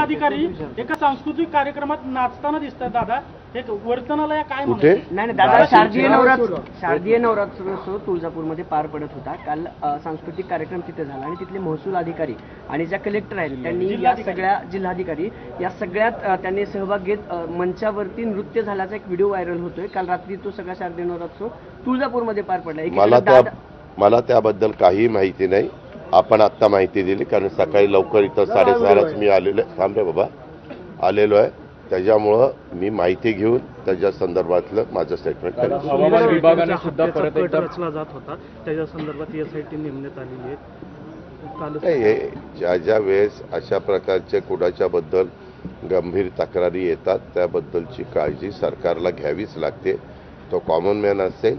जिल्हाधिकारी एका सांस्कृतिक कार्यक्रमात नाचताना दिसतात. दादा हे वर्तनाला काय कुठे? म्हणायचं? नाही नाही दादा शारदीय नवरात्र शारदीय नवरात्रोत्सव तुळजापूरमध्ये पार पडत होता. काल अ, सांस्कृतिक कार्यक्रम तिथे झाला आणि तिथले महसूल अधिकारी आणि ज्या कलेक्टर आहेत त्यांनी या सगळ्या जिल्हाधिकारी या सगळ्यात अ, त्यांनी सहभाग घेत अ, मंचावरती नृत्य झाल्याचा एक व्हिडिओ व्हायरल होतोय. काल रात्री तो सगळा शारदीय नवरात्रोत्सव तुळजापूरमध्ये पार पडला. एकीकडे मला त्या दादा- मला त्याबद्दल काही माहिती नाही. आपण आत्ता माहिती दिली कारण सकाळी लवकर इथं साडेसहालाच मी आलेलो आहे थांब बाबा आलेलो आहे त्याच्यामुळं मी माहिती घेऊन त्याच्या संदर्भातलं माझं स्टेटमेंट हवामान विभागाने सुद्धा परत एकदा रचला जात होता त्याच्या संदर्भात एसआयटी नेमण्यात आलेली आहे नाही हे ज्या ज्या वेळेस अशा प्रकारच्या कुणाच्या बद्दल गंभीर तक्रारी येतात त्याबद्दलची काळजी सरकारला घ्यावीच लागते तो कॉमन मॅन असेल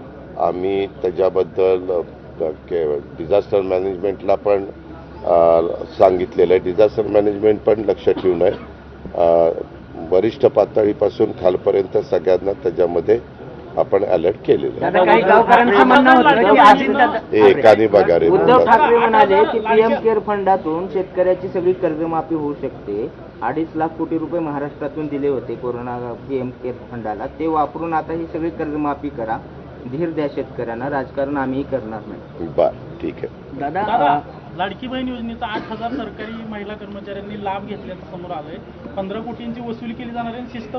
आम्ही त्याच्याबद्दल डिझास्टर मॅनेजमेंटला पण सांगितलेलं आहे. डिझास्टर मॅनेजमेंट पण लक्ष ठेवून आहे. वरिष्ठ पातळीपासून खालपर्यंत सगळ्यांना त्याच्यामध्ये आपण अलर्ट केलेलं आहे. दादा काही गावकऱ्यांचं म्हणणं होतं की अजितदादा एकाने बघा रे उद्धव ठाकरे म्हणाले की पीएम केअर फंडातून शेतकऱ्याची सगळी कर्जमाफी होऊ शकते. अडीच लाख कोटी रुपये महाराष्ट्रातून दिले होते कोरोना पीएम केअर फंडाला. ते वापरून आता ही सगळी कर्जमाफी करा. धीर द्या शेतकऱ्यांना राजकारण आम्ही करणार नाही. बर ठीक आहे. दादा लाडकी बहीण योजनेचा आठ हजार सरकारी महिला कर्मचाऱ्यांनी लाभ घेतल्याचं समोर आलंय. पंधरा कोटींची वसुली केली जाणार आहे आणि शिस्त